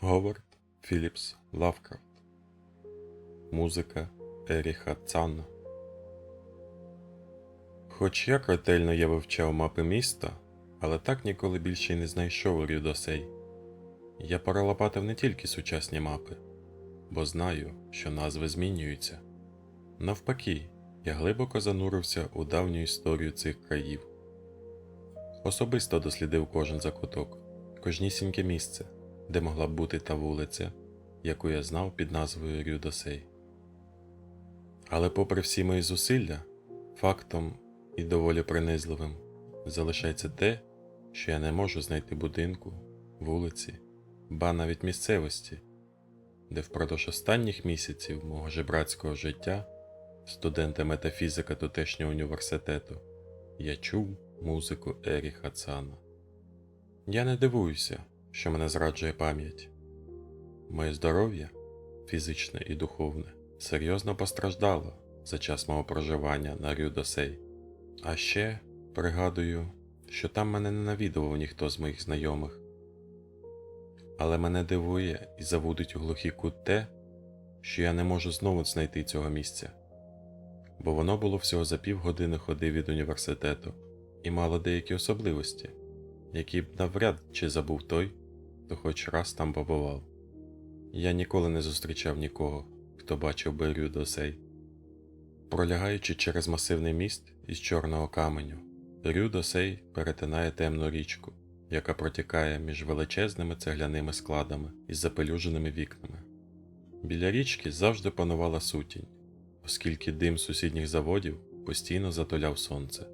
Говард Філіпс Лавкрафт. Музика Еріха Цанна. Хоч я ретельно я вивчав мапи міста, але так ніколи більше й не знайшов Рюдосей. Я перелопатив не тільки сучасні мапи, бо знаю, що назви змінюються. Навпаки, я глибоко занурився у давню історію цих країв. Особисто дослідив кожен закуток, кожнісіньке місце, де могла б бути та вулиця, яку я знав під назвою Рюдосей. Але, попри всі мої зусилля, фактом і доволі принизливим залишається те, що я не можу знайти будинку, вулиці, ба навіть місцевості, де впродовж останніх місяців мого жебрацького життя, студента метафізика тутешнього університету, я чув музику Еріха Цана. Я не дивуюся, що мене зраджує пам'ять. Моє здоров'я, фізичне і духовне, серйозно постраждало за час мого проживання на Рюдосей. А ще пригадую, що там мене не навідував ніхто з моїх знайомих. Але мене дивує і заводить у глухий кут те, що я не можу знову знайти цього місця, бо воно було всього за півгодини ходи від університету і мало деякі особливості, які б навряд чи забув той, хто хоч раз там побував. Я ніколи не зустрічав нікого, хто бачив би Рюдосей. Пролягаючи через масивний міст із чорного каменю, Рюдосей перетинає темну річку, яка протікає між величезними цегляними складами із запелюженими вікнами. Біля річки завжди панувала сутінь, оскільки дим сусідніх заводів постійно затуляв сонце.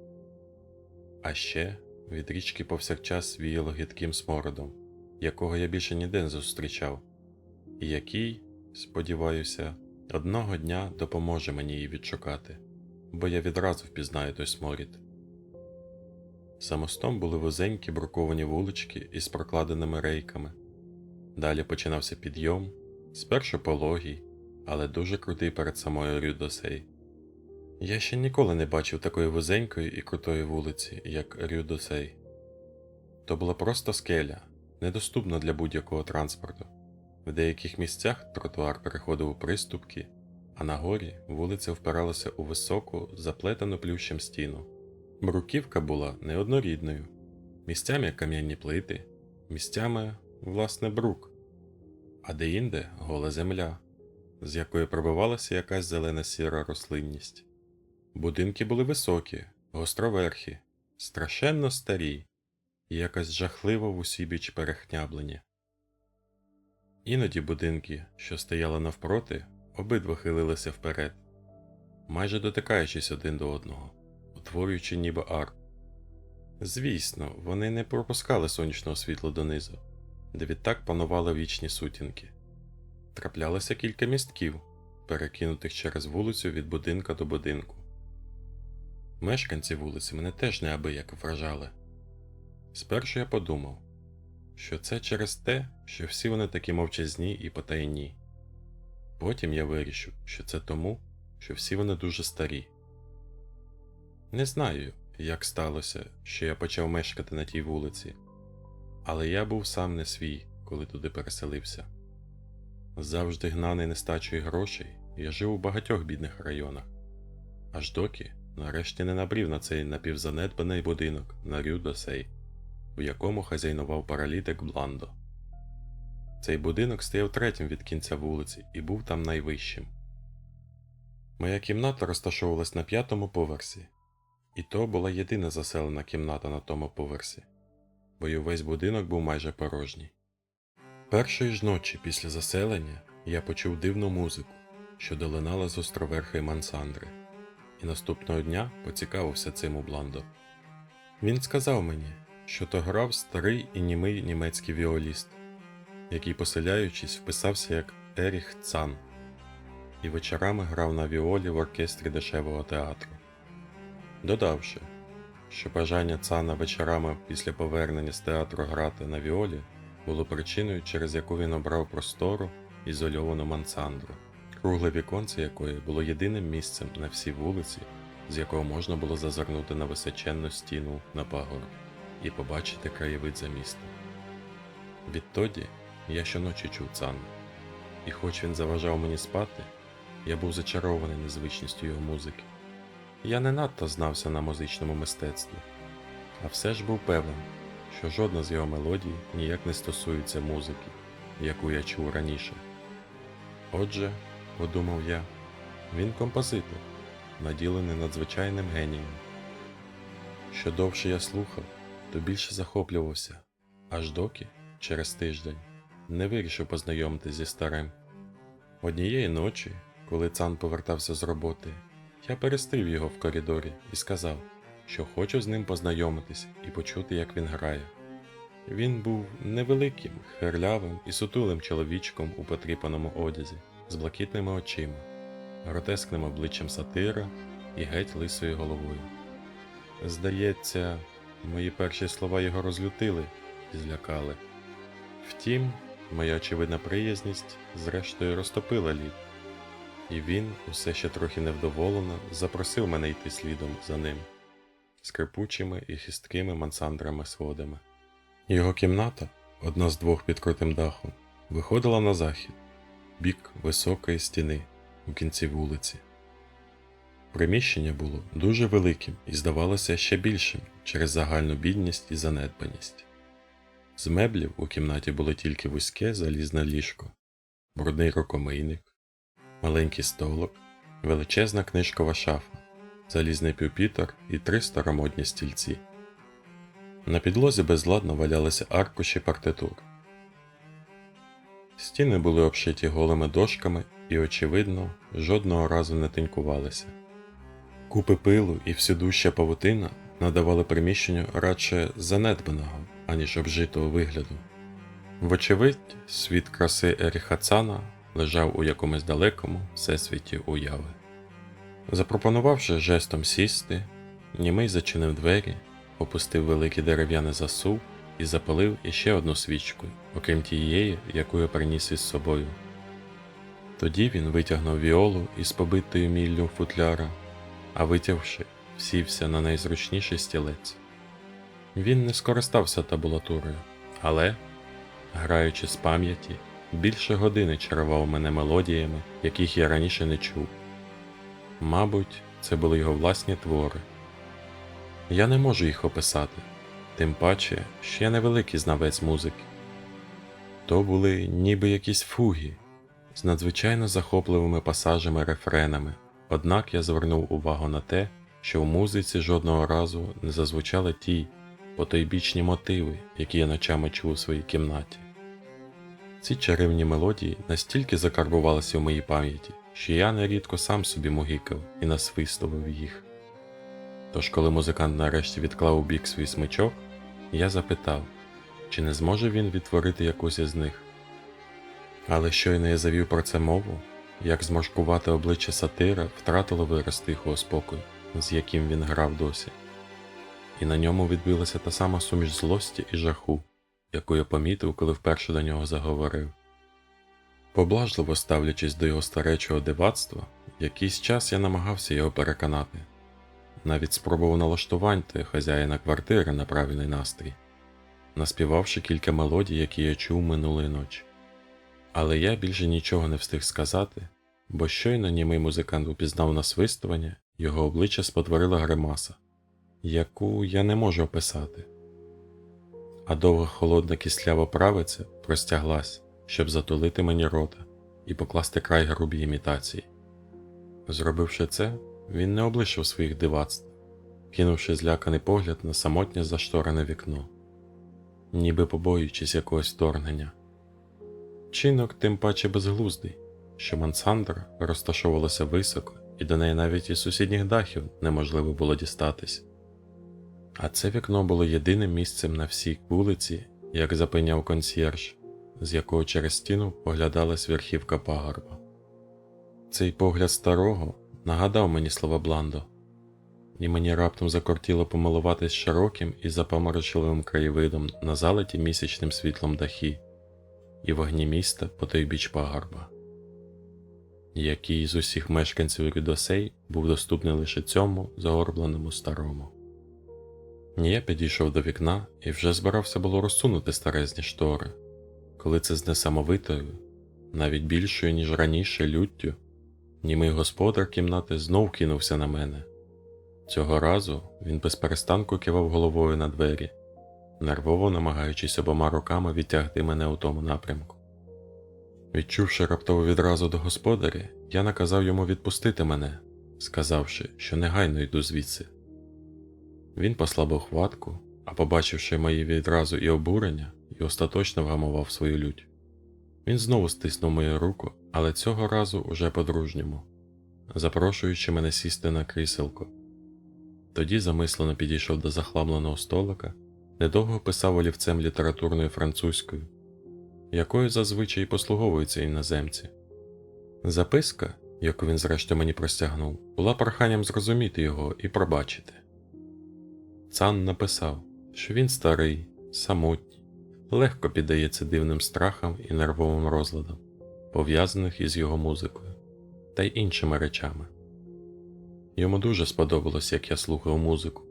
А ще від річки повсякчас віяло гидким смородом, якого я більше ніде не зустрічав, і який, сподіваюся, одного дня допоможе мені її відшукати, бо я відразу впізнаю той сморід. За мостом були вузенькі бруковані вулички із прокладеними рейками. Далі починався підйом, спершу пологий, але дуже крутий перед самою Рюдосей. Я ще ніколи не бачив такої вузенької і крутої вулиці, як Рюдосей. То була просто скеля, недоступна для будь-якого транспорту. В деяких місцях тротуар переходив у приступки, а на горі вулиця впиралася у високу, заплетену плющем стіну. Бруківка була неоднорідною, місцями кам'яні плити, місцями, власне, брук, а деінде гола земля, з якої пробивалася якась зелена сіра рослинність. Будинки були високі, гостроверхі, страшенно старі і якось жахливо в усібіч перехняблені. Іноді будинки, що стояли навпроти, обидва хилилися вперед, майже дотикаючись один до одного, утворюючи ніби арк. Звісно, вони не пропускали сонячного світла донизу, де відтак панували вічні сутінки. Траплялося кілька містків, перекинутих через вулицю від будинка до будинку. Мешканці вулиці мене теж неабияк вражали. Спершу я подумав, що це через те, що всі вони такі мовчазні і потайні. Потім я вирішив, що це тому, що всі вони дуже старі. Не знаю, як сталося, що я почав мешкати на тій вулиці, але я був сам не свій, коли туди переселився. Завжди гнаний нестачою грошей, я жив у багатьох бідних районах, аж доки нарешті не набрів на цей напівзанедбаний будинок на Рюдосей, у якому хазяйнував паралітик Бландо. Цей будинок стояв третім від кінця вулиці і був там найвищим. Моя кімната розташовувалась на п'ятому поверсі, і то була єдина заселена кімната на тому поверсі, бо й увесь будинок був майже порожній. Першої ж ночі після заселення я почув дивну музику, що долинала з островерхої мансандри, і наступного дня поцікавився цим у Бландо. Він сказав мені, що то грав старий і німий німецький віоліст, який, поселяючись, вписався як Еріх Цан, і вечорами грав на віолі в оркестрі дешевого театру. Додавши, що бажання Цана вечорами після повернення з театру грати на віолі було причиною, через яку він обрав простору ізольовану мансандру, кругле віконце якої було єдиним місцем на всій вулиці, з якого можна було зазирнути на височенну стіну на пагорб і побачити краєвид за містом. Відтоді я щоночі чув цан. І хоч він заважав мені спати, я був зачарований незвичністю його музики. Я не надто знався на музичному мистецтві, а все ж був певен, що жодна з його мелодій ніяк не стосується музики, яку я чув раніше. Отже, подумав я, він композитор, наділений надзвичайним генієм. Що довше я слухав, то більше захоплювався, аж доки, через тиждень, не вирішив познайомитись зі старим. Однієї ночі, коли цан повертався з роботи, я перестрів його в коридорі і сказав, що хочу з ним познайомитись і почути, як він грає. Він був невеликим, хирлявим і сутулим чоловічком у потріпаному одязі, з блакитними очима, гротескним обличчям сатира і геть лисою головою. Здається, мої перші слова його розлютили і злякали. Втім, моя очевидна приязність зрештою розтопила лід, і він, усе ще трохи невдоволено, запросив мене йти слідом за ним, скрипучими і хисткими мансандрами сходами. Його кімната, одна з двох під крутим дахом, виходила на захід, бік високої стіни у кінці вулиці. Приміщення було дуже великим і здавалося ще більшим через загальну бідність і занедбаність. З меблів у кімнаті було тільки вузьке залізне ліжко, брудний рукомийник, маленький столик, величезна книжкова шафа, залізний пюпітер і три старомодні стільці. На підлозі безладно валялися аркуші партитур. Стіни були обшиті голими дошками і, очевидно, жодного разу не тинькувалися. Купи пилу і всюдуща павутина надавали приміщенню радше занедбаного, аніж обжитого вигляду. Вочевидь, світ краси Еріхацана лежав у якомусь далекому всесвіті уяви. Запропонувавши жестом сісти, німий зачинив двері, опустив великий дерев'яний засув і запалив іще одну свічку, окрім тієї, яку я приніс із собою. Тоді він витягнув віолу із побитою міллю футляра, а витягши, сівся на найзручніший стілець. Він не скористався табулатурою, але, граючи з пам'яті, більше години чарував мене мелодіями, яких я раніше не чув. Мабуть, це були його власні твори. Я не можу їх описати, тим паче, що я невеликий знавець музики. То були ніби якісь фуги з надзвичайно захопливими пасажами рефренами, однак я звернув увагу на те, що в музиці жодного разу не зазвучали ті потойбічні мотиви, які я ночами чув у своїй кімнаті. Ці чарівні мелодії настільки закарбувалися в моїй пам'яті, що я нерідко сам собі мугикав і насвистував їх. Тож, коли музикант нарешті відклав у бік свій смичок, я запитав, чи не зможе він відтворити якусь із них. Але щойно я завів про це мову, як зморшкувати обличчя сатира втратило вираз тихого спокою, з яким він грав досі, і на ньому відбилася та сама суміш злості і жаху, яку я помітив, коли вперше до нього заговорив. Поблажливо ставлячись до його старечого дивацтва, якийсь час я намагався його переконати, навіть спробував налаштувати хазяїна квартири на правильний настрій, наспівавши кілька мелодій, які я чув минулої ночі. Але я більше нічого не встиг сказати, бо щойно німий музикант упізнав насвистування, його обличчя спотворила гримаса, яку я не можу описати. А довга холодна кислява правиця простяглась, щоб затулити мені рота і покласти край грубій імітації. Зробивши це, він не облишив своїх дивацтв, кинувши зляканий погляд на самотнє зашторене вікно, ніби побоюючись якогось вторгнення. Чинок тим паче безглуздий, що мансандра розташовувалася високо, і до неї навіть із сусідніх дахів неможливо було дістатись. А це вікно було єдиним місцем на всій вулиці, як запевняв консьєрж, з якого через стіну поглядалась верхівка пагорба. Цей погляд старого нагадав мені слова Бландо, і мені раптом закортіло помилуватись широким і запоморочливим краєвидом на залиті місячним світлом дахі і вогні міста по той біч пагорба, який з усіх мешканців Рюдосей був доступний лише цьому загорбленому старому. Я підійшов до вікна і вже збирався було розсунути старезні штори, коли це з несамовитою, навіть більшою, ніж раніше, люттю, німий господар кімнати знов кинувся на мене. Цього разу він без перестанку кивав головою на двері, нервово намагаючись обома руками відтягти мене у тому напрямку. Відчувши раптову відразу до господаря, я наказав йому відпустити мене, сказавши, що негайно йду звідси. Він послабив хватку, а побачивши мої відразу і обурення, і остаточно вгамував свою лють. Він знову стиснув мою руку, але цього разу уже по-дружньому, запрошуючи мене сісти на кріселко. Тоді замислено підійшов до захламленого столика, недовго писав олівцем літературною французькою, якою зазвичай послуговуються іноземці. Записка, яку він зрештою мені простягнув, була проханням зрозуміти його і пробачити. Цан написав, що він старий, самотній, легко піддається дивним страхам і нервовим розладам, пов'язаних із його музикою та й іншими речами. Йому дуже сподобалось, як я слухав музику,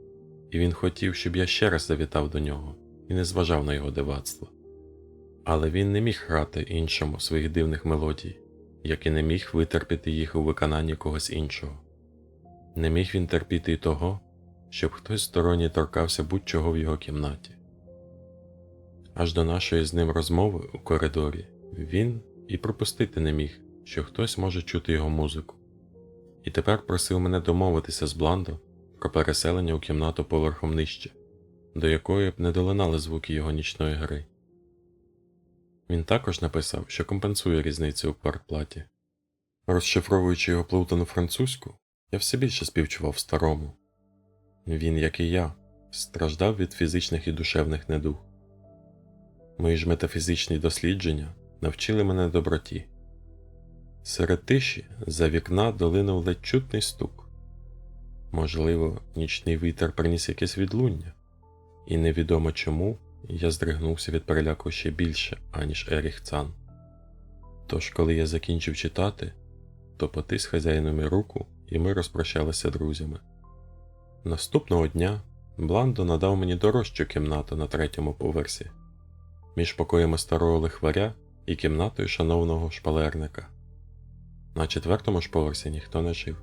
і він хотів, щоб я ще раз завітав до нього і не зважав на його дивацтво. Але він не міг грати іншому своїх дивних мелодій, як і не міг витерпіти їх у виконанні когось іншого. Не міг він терпіти й того, щоб хтось сторонній торкався будь-чого в його кімнаті. Аж до нашої з ним розмови у коридорі він і пропустити не міг, що хтось може чути його музику, і тепер просив мене домовитися з Бландо про переселення у кімнату поверхом нижче, до якої б не долинали звуки його нічної гри. Він також написав, що компенсує різницю у квартплаті. Розшифровуючи його плутану французьку, я все більше співчував старому. Він, як і я, страждав від фізичних і душевних недуг. Мої ж метафізичні дослідження навчили мене доброті. Серед тиші за вікна долинув ледь чутний стук. Можливо, нічний вітер приніс якесь відлуння, і невідомо чому я здригнувся від переляку ще більше, аніж Еріх Цан. Тож, коли я закінчив читати, то потис хазяїнові руку, і ми розпрощалися друзями. Наступного дня Бландо надав мені дорожчу кімнату на третьому поверсі, між покоями старого лихваря і кімнатою шановного шпалерника. На четвертому ж поверсі ніхто не жив.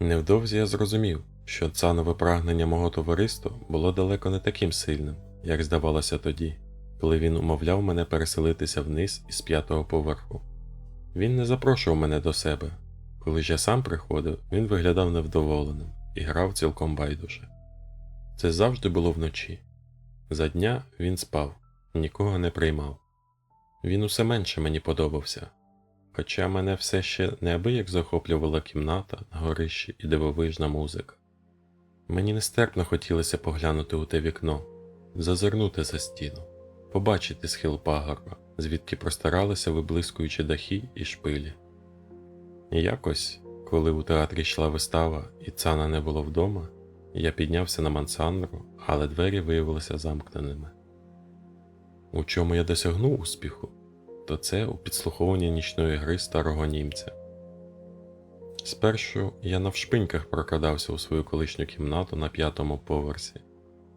Невдовзі я зрозумів, що цанове прагнення мого товариства було далеко не таким сильним, як здавалося тоді, коли він умовляв мене переселитися вниз із п'ятого поверху. Він не запрошував мене до себе. Коли ж я сам приходив, він виглядав невдоволеним і грав цілком байдуже. Це завжди було вночі. За дня він спав, нікого не приймав. Він усе менше мені подобався, хоча мене все ще неабияк захоплювала кімната на горищі і дивовижна музика. Мені нестерпно хотілося поглянути у те вікно, зазирнути за стіну, побачити схил пагорба, звідки простиралися виблискуючі дахи і шпилі. І якось, коли у театрі йшла вистава і цана не було вдома, я піднявся на мансандру, але двері виявилися замкненими. У чому я досягнув успіху, то це у підслуховуванні нічної гри старого німця. Спершу я навшпиньках прокрадався у свою колишню кімнату на п'ятому поверсі,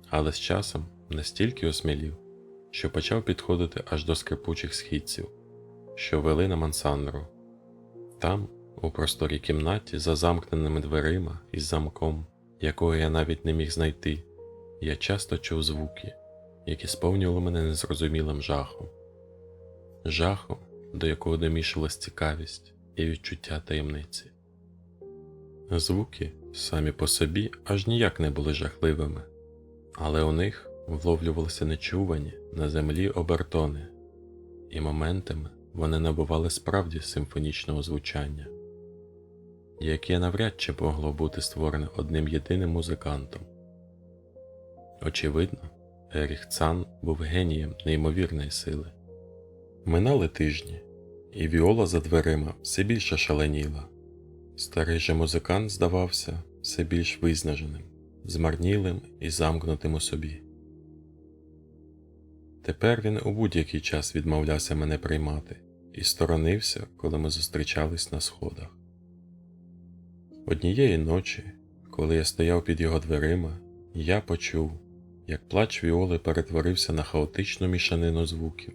але з часом настільки осмілів, що почав підходити аж до скрипучих східців, що вели на мансандру. Там, у просторій кімнаті, за замкненими дверима із замком, якого я навіть не міг знайти, я часто чув звуки, які сповнювали мене незрозумілим жахом, жахом, до якого домішувалась цікавість і відчуття таємниці. Звуки самі по собі аж ніяк не були жахливими, але у них вловлювалися нечувані на землі обертони, і моментами вони набували справді симфонічного звучання, яке навряд чи могло бути створене одним єдиним музикантом. Очевидно, Еріх Цан був генієм неймовірної сили. Минали тижні, і Віола за дверима все більше шаленіла. Старий же музикант здавався все більш виснаженим, змарнілим і замкнутим у собі. Тепер він у будь-який час відмовлявся мене приймати і сторонився, коли ми зустрічались на сходах. Однієї ночі, коли я стояв під його дверима, я почув, як плач Віоли перетворився на хаотичну мішанину звуків.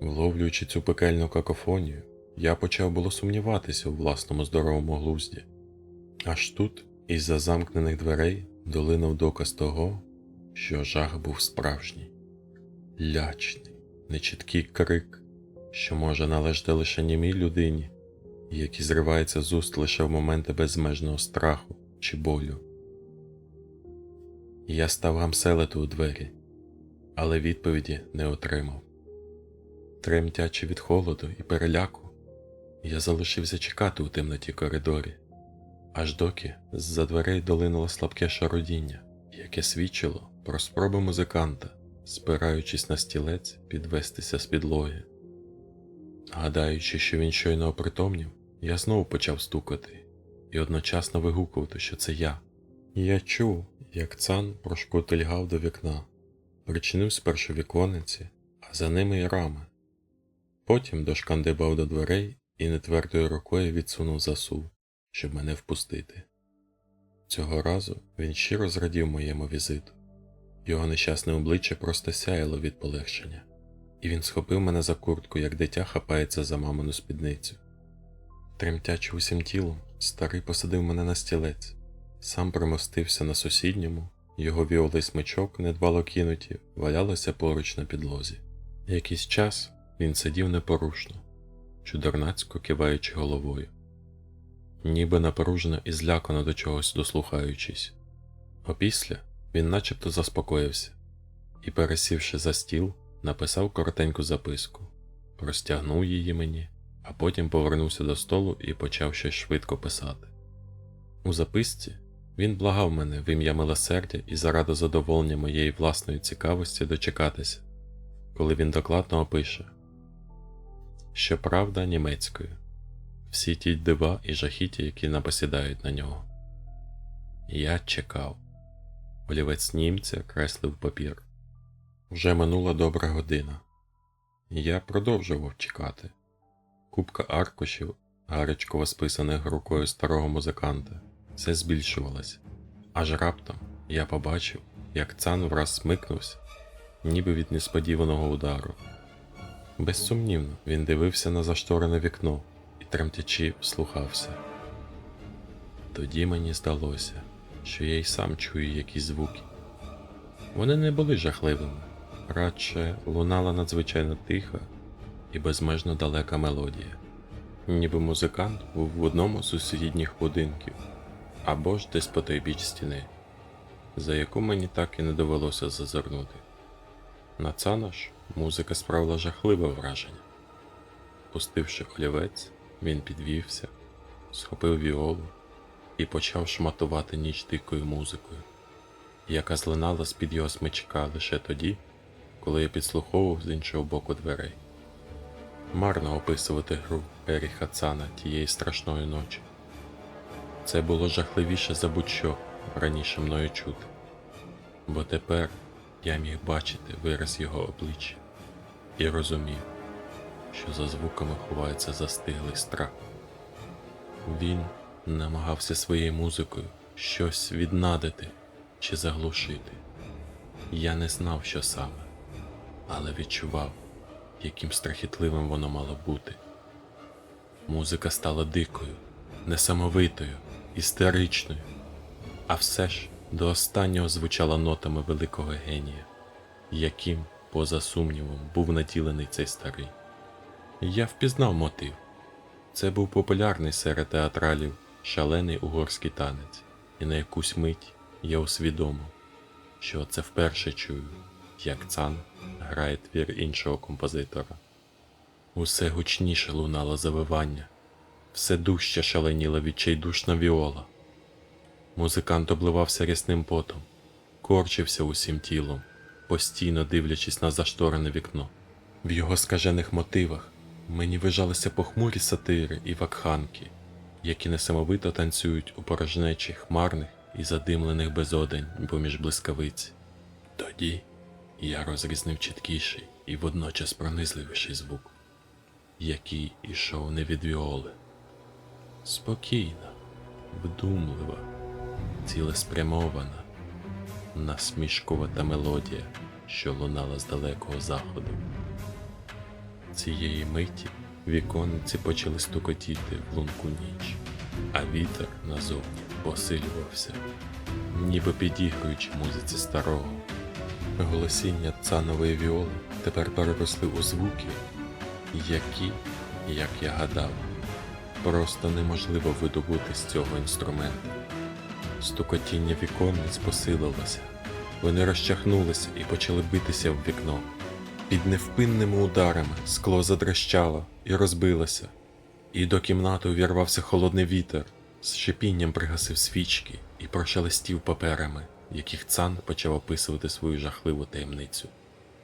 Вловлюючи цю пекельну какофонію, я почав було сумніватися у власному здоровому глузді. Аж тут, із-за замкнених дверей, долинув доказ того, що жах був справжній, лячний, нечіткий крик, що може належати лише німій людині, який зривається з уст лише в моменти безмежного страху чи болю. Я став гамселити у двері, але відповіді не отримав. Тремтячи від холоду і переляку, я залишився чекати у темноті коридорі, аж доки з-за дверей долинуло слабке шарудіння, яке свідчило про спроби музиканта, спираючись на стілець, підвестися з підлоги. Гадаючи, що він щойно опритомнів, я знову почав стукати і одночасно вигукувати, що це я. Я чув, як цан прошкотильгав до вікна, причинив спершу віконниці, а за ними й рами. Потім дошкандибав до дверей і нетвердою рукою відсунув засув, щоб мене впустити. Цього разу він щиро зрадів моєму візиту. Його нещасне обличчя просто сяяло від полегшення, і він схопив мене за куртку, як дитя хапається за мамину спідницю. Тремтячи усім тілом, старий посадив мене на стілець, сам примостився на сусідньому, його віолий смичок, недбало кинуті, валялося поруч на підлозі. Якийсь час він сидів непорушно, чудернацько киваючи головою, ніби напружено і злякано до чогось дослухаючись. Опісля він начебто заспокоївся і, пересівши за стіл, написав коротеньку записку, простягнув її мені, а потім повернувся до столу і почав щось швидко писати. У записці він благав мене в ім'я милосердя і заради задоволення моєї власної цікавості дочекатися, коли він докладно опише, щоправда, німецькою, всі ті дива і жахіття, які напосідають на нього. Я чекав. Олівець німця креслив папір. Вже минула добра година. Я продовжував чекати. Купка аркушів, гарячково списаних рукою старого музиканта, все збільшувалась. Аж раптом я побачив, як цан враз смикнувся, ніби від несподіваного удару. Безсумнівно, він дивився на зашторене вікно і тремтячи вслухався. Тоді мені здалося, що я й сам чую якісь звуки. Вони не були жахливими, радше лунала надзвичайно тиха і безмежно далека мелодія, ніби музикант був в одному з сусідніх будинків або ж десь по той біч стіни, за яку мені так і не довелося зазирнути. На цана ж музика справила жахливе враження. Пустивши олівець, він підвівся, схопив віолу і почав шматувати ніч дикою музикою, яка злинала з-під його смичка лише тоді, коли я підслуховував з іншого боку дверей. Марно описувати гру Еріха Цана тієї страшної ночі. Це було жахливіше за будь-що раніше мною чути, бо тепер я міг бачити вираз його обличчя і розумів, що за звуками ховається застиглий страх. Він намагався своєю музикою щось віднадити чи заглушити. Я не знав, що саме, але відчував, яким страхітливим воно мало бути. Музика стала дикою, несамовитою, істеричною, а все ж до останнього звучала нотами великого генія, яким, поза сумнівом, був наділений цей старий. Я впізнав мотив. Це був популярний серед театралів шалений угорський танець, і на якусь мить я усвідомив, що це вперше чую, як цан грає твір іншого композитора. Усе гучніше лунало завивання, все дужче шаленіла відчайдушна віола. Музикант обливався рясним потом, корчився усім тілом, постійно дивлячись на зашторене вікно. В його скажених мотивах мені вижалися похмурі сатири і вакханки, які несамовито танцюють у порожнечі хмарних і задимлених безодень поміж блискавиць. Тоді я розрізнив чіткіший і водночас пронизливіший звук, який ішов не від віоли. Спокійна, вдумлива, цілеспрямована, насмішкувата мелодія, що лунала з далекого заходу. Цієї миті віконниці почали стукотіти в лунку ніч, а вітер назовні посилювався, ніби підігруючи музиці старого. Голосіння цанової віоли тепер переросли у звуки, які, як я гадав, просто неможливо видобути з цього інструменту. Стукотіння віконниць посилилося, вони розчахнулися і почали битися в вікно. Під невпинними ударами скло задрещало і розбилося, і до кімнати увірвався холодний вітер, з шипінням пригасив свічки і прошелестів паперами, яких цан почав описувати свою жахливу таємницю.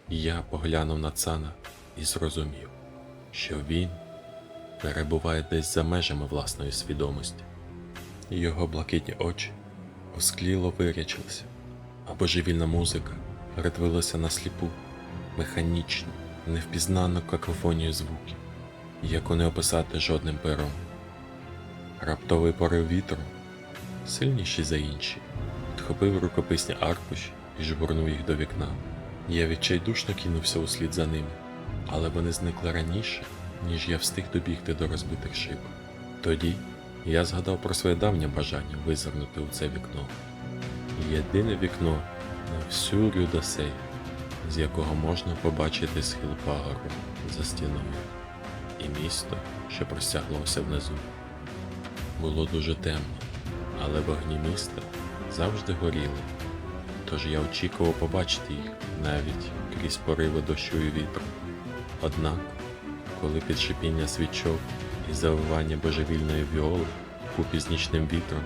Я поглянув на цана і зрозумів, що він перебуває десь за межами власної свідомості. Його блакитні очі оскліло вирячилися, а божевільна музика перетворилася на сліпу, механічну, невпізнанну какофонію звуків, яку не описати жодним пером. Раптовий порив вітру, сильніший за інші, підхопив рукописні аркуші і жбурнув їх до вікна. Я відчайдушно кинувся услід за ними, але вони зникли раніше, ніж я встиг добігти до розбитих шиб. Тоді я згадав про своє давнє бажання визирнути у це вікно. Єдине вікно на всю Рюдасей, з якого можна побачити схил пагору за стіною, і місто, що простяглося внизу. Було дуже темно, але вогні міста завжди горіли, тож я очікував побачити їх навіть крізь пориви дощу і вітру. Однак, коли під шипіння свічок і завивання божевільної віоли купі з нічним вітром,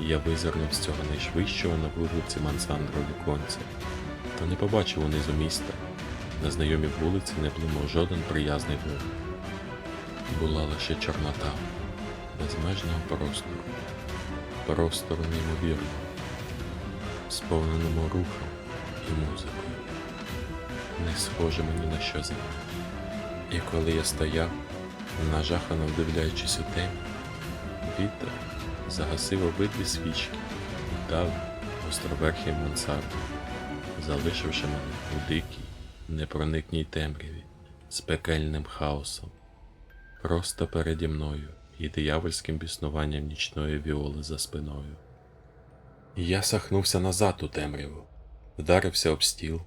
я визирнув з цього найшвидшого на вулиці Мансандро віконця, то не побачив унизу міста. На знайомій вулиці не блимав жоден приязний вогонь. Була лише чорнота безмежного простору, простору неймовірного, сповненому рухом і музикою, не схоже мені на що земне. І коли я стояв, нажахано вдивляючись у темі, вітер загасив обидві свічки і дав гостроверхій мансарду, залишивши мене у дикій, непроникній темряві з пекельним хаосом, просто переді мною і диявольським біснуванням нічної віоли за спиною. Я сахнувся назад у темряву, вдарився об стіл,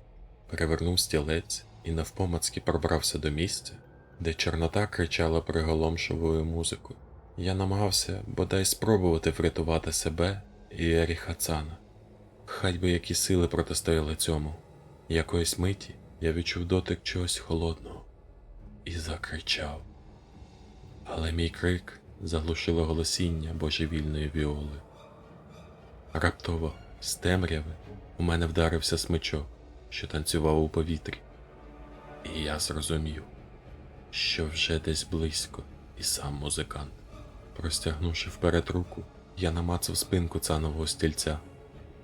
перевернув стілець і навпомацьки пробрався до місця, де Чорнота кричала приголомшовою музикою. Я намагався бодай спробувати врятувати себе і Еріха Цана. Хай би які сили протистояли цьому. Якоїсь миті я відчув дотик чогось холодного і закричав. Але мій крик заглушило голосіння божевільної віоли. Раптово, з темряви, у мене вдарився смичок, що танцював у повітрі, і я зрозумів, що вже десь близько і сам музикант. Простягнувши вперед руку, я намацав спинку цанового стільця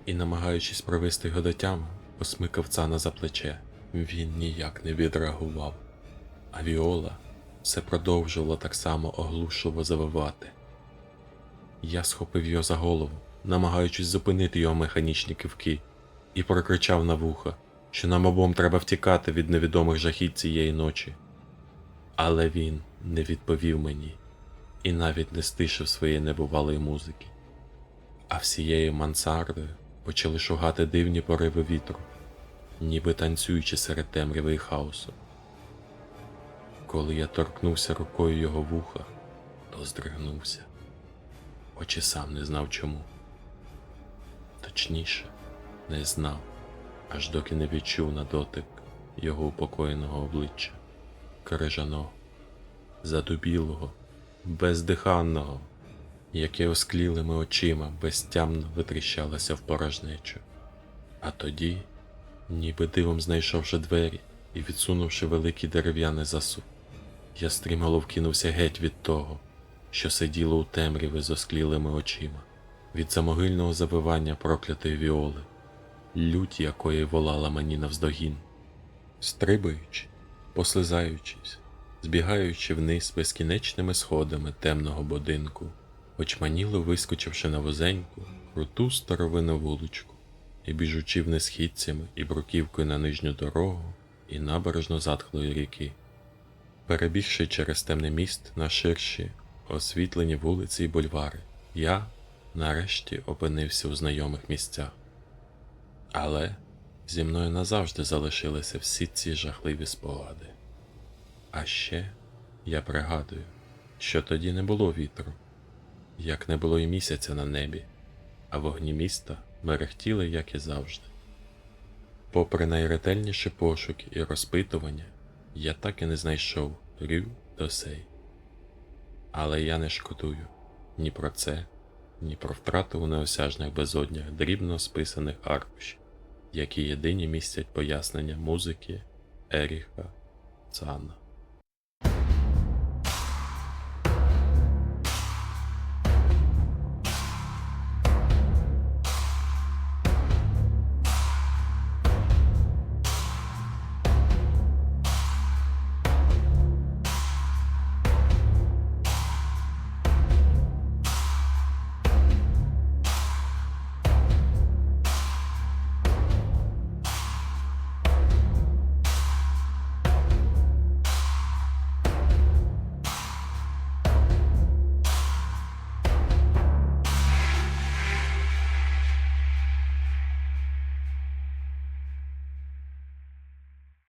і, намагаючись провести його до тями, посмикав цана за плече. Він ніяк не відреагував, а Віола все продовжувала так само оглушливо завивати. Я схопив його за голову, намагаючись зупинити його механічні кивки, і прокричав на вуха, що нам обом треба втікати від невідомих жахіть цієї ночі. Але він не відповів мені і навіть не стишив своєї небувалої музики, а всією мансардою почали шугати дивні пориви вітру, ніби танцюючи серед темряви і хаосу. Коли я торкнувся рукою його вуха, то здригнувся, очі сам не знав чому. Точніше, не знав, аж доки не відчув на дотик його упокоєного обличчя, крижаного, задубілого, бездиханного, яке осклілими очима безтямно витріщалося в порожнечу. А тоді, ніби дивом знайшовши двері і відсунувши великий дерев'яний засув, я стрімголов кинувся геть від того, що сиділо у темряві з осклілими очима, від замогильного завивання проклятої віоли, лють якої волала мені навздогін. Стрибаючи, послизаючись, збігаючи вниз безкінечними сходами темного будинку, очманіло вискочивши на вузеньку, круту старовину вуличку, і біжучи вниз східцями і бруківкою на нижню дорогу і набережно затхлої ріки. Перебігши через темний міст на ширші, освітлені вулиці і бульвари, я нарешті опинився у знайомих місцях. Але зі мною назавжди залишилися всі ці жахливі спогади. А ще я пригадую, що тоді не було вітру, як не було і місяця на небі, а вогні міста мерехтіли, як і завжди. Попри найретельніші пошуки і розпитування, я так і не знайшов Рю Досей. Але я не шкодую ні про це, ні про втрату у неосяжних безоднях дрібно списаних аркушів, які єдині містять пояснення музики Еріха Цана.